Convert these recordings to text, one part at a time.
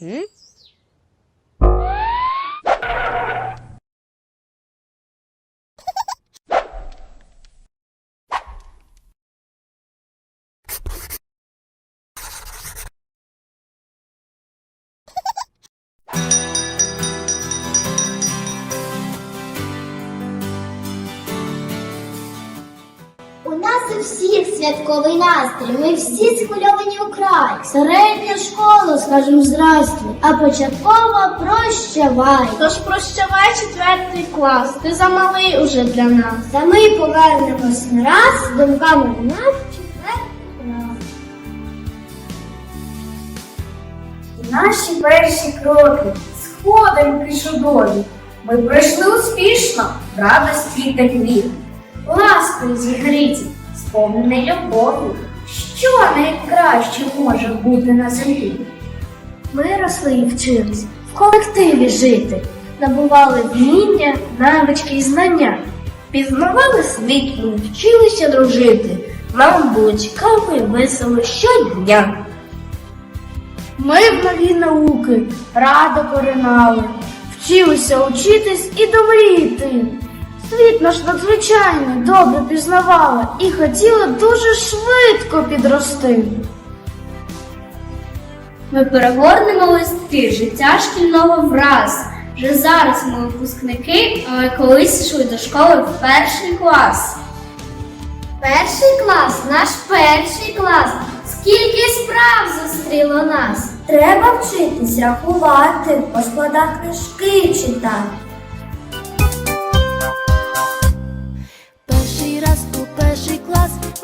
У у всіх святковий настрій, ми всі схвильовані у край. Середня школа, скажем здрасте, а початкова прощавай. Тож прощавай четвертий клас, ти замалий уже для нас. Та ми повернемось не раз думками в нас четвертий клас. Наші перші кроки сходинки чудові. Ми пройшли успішно, радості та квіт. Ласкою зігріті, сповнений любов'ю. Що найкраще може бути на землі? Ми росли і вчились в колективі жити, набували вміння, навички і знання, пізнавали світ і вчилися дружити. Нам було цікаво і весело щодня. Ми в нові науки радо поринали, вчилися учитись і до мрії йти. Світ наш надзвичайний добре пізнавали і хотіли дуже швидко підрости. Ми перегорнемо листки життя шкільного враз. Вже зараз ми випускники, але колись йшли до школи в перший клас. Перший клас, наш перший клас. Скільки справ зустріло нас. Треба вчитись рахувати, по складах книжки читати.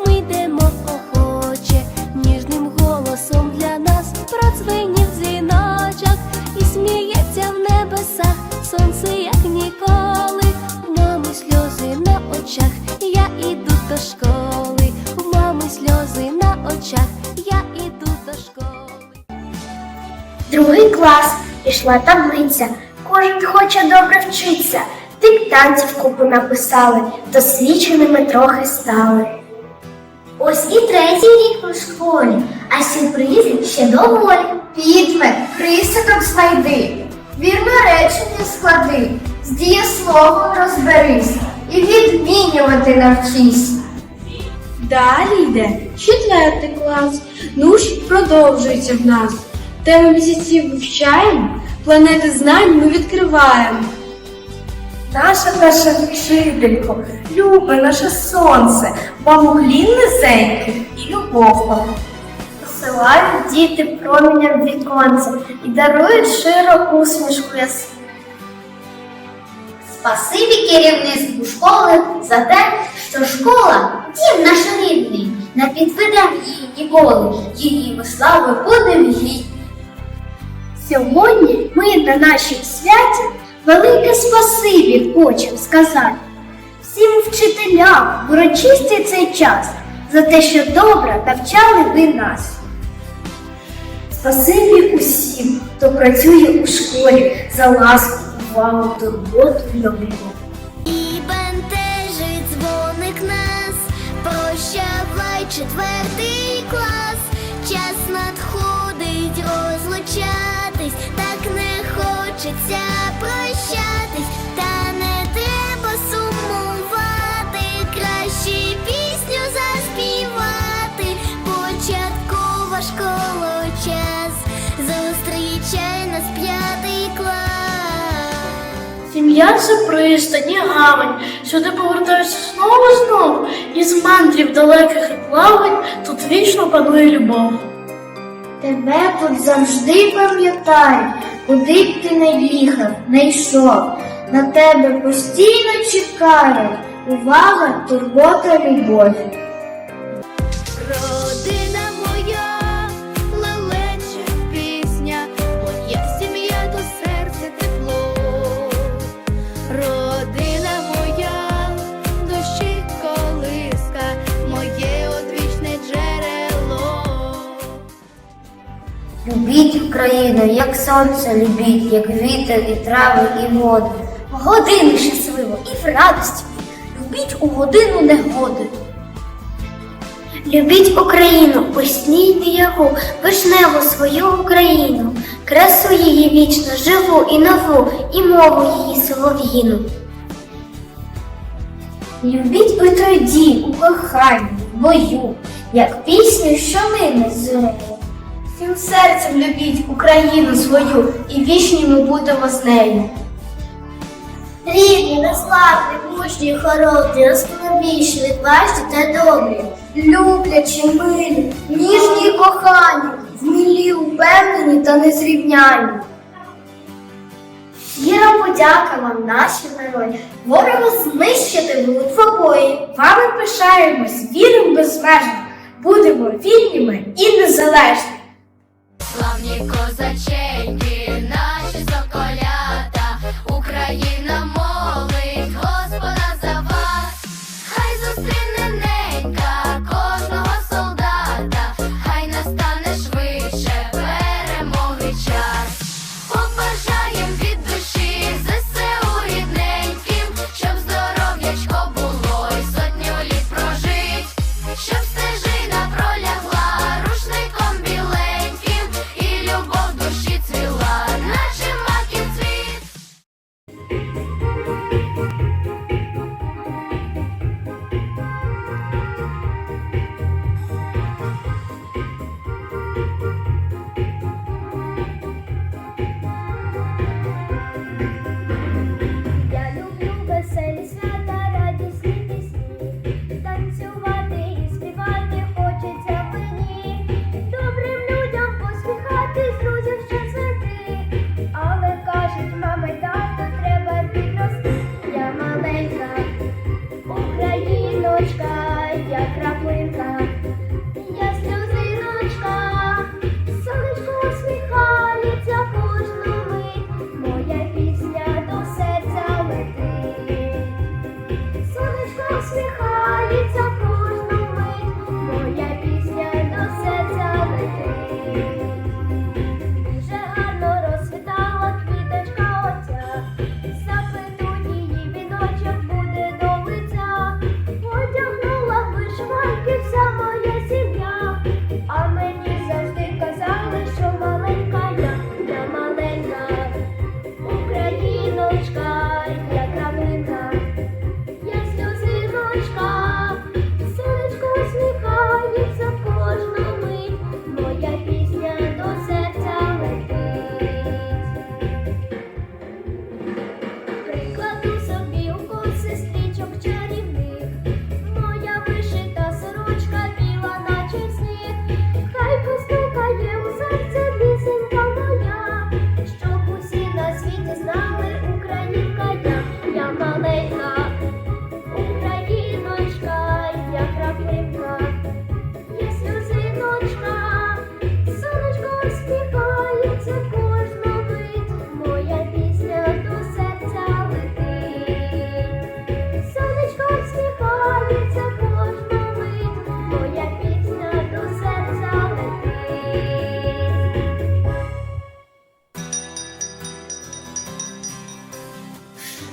Ми йдемо охоче, ніжним голосом для нас продзвенів дзвіночок і сміється в небесах сонце, як ніколи. В мами сльози на очах, я іду до школи. В мами сльози на очах, я іду до школи. Другий клас пішла таблиця. Кожен хоче добре вчитися. Диктантів купу написали, досвідченими трохи стали. Ось і третій рік у школі, а сюрпризи ще доволі. Підмет, присадок знайди, вірно речення склади, з дієсловом розберись і відмінювати навчись. Далі йде четвертий клас. Ну ж продовжується в нас. Теми місяців вивчаємо, планети знань ми відкриваємо. Наша наша вчителько, любе наше сонце, вам углін і любов вам. Посилають діти проміням віконця і дарують широку усмішку ясну. Спасибі керівництву школи за те, що школа дім наш рідний, не підведем її ніколи, її слави будемо гідні. Сьогодні ми на нашій святі велике спасибі хочемо сказати всім вчителям в урочистий цей час за те, що добре навчали ви нас. Спасибі усім, хто працює у школі за ласку, увагу, турботу і любов. Бентежить дзвоник нас, прощавай четвертий Сім'я це пристань і гавань, сюди повертаюся знову і знову, із мандрів далеких і плавань тут вічно панує любов. Тебе тут завжди пам'ятають, куди б ти не їхав, не йшов. На тебе постійно чекають увага, турбота, любов. Україну, як сонце любіть, як вітер і трави і воду. В годину щасливо і в радості. Любіть у годину негоди. Любіть Україну, постійте яку, вишневу свою Україну, красу її вічно, живу і нову, і мову її солов'їну. Любіть у тоді, у коханні, в бою, як пісню, що мине з зорею. Всім серцем любіть Україну свою, і вічні ми будемо з нею. Рідні, неславні, мужні, хоробрі, розповіші, відважні та добрі. Люблячі, милі, ніжні і кохані, вмілі, упевнені та незрівняні. Щира подяка вам, наші герої. Ворога знищити будуть обої. Вами пишаємось, віримо безмежно. Будемо вільними і незалежні. Україночка, я краплинка, я сльозиночка, сонечко усміхається кожну моя пісня до серця летить. Сонечко усміхається кожну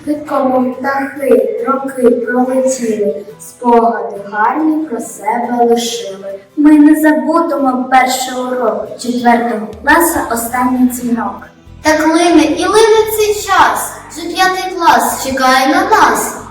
Швидко птахи, роки пролетіли, спогади гарні про себе лишили. Ми не забудемо перший урок четвертого класу останній дзвінок. Так лине і лине цей час, вже п'ятий клас чекає на нас.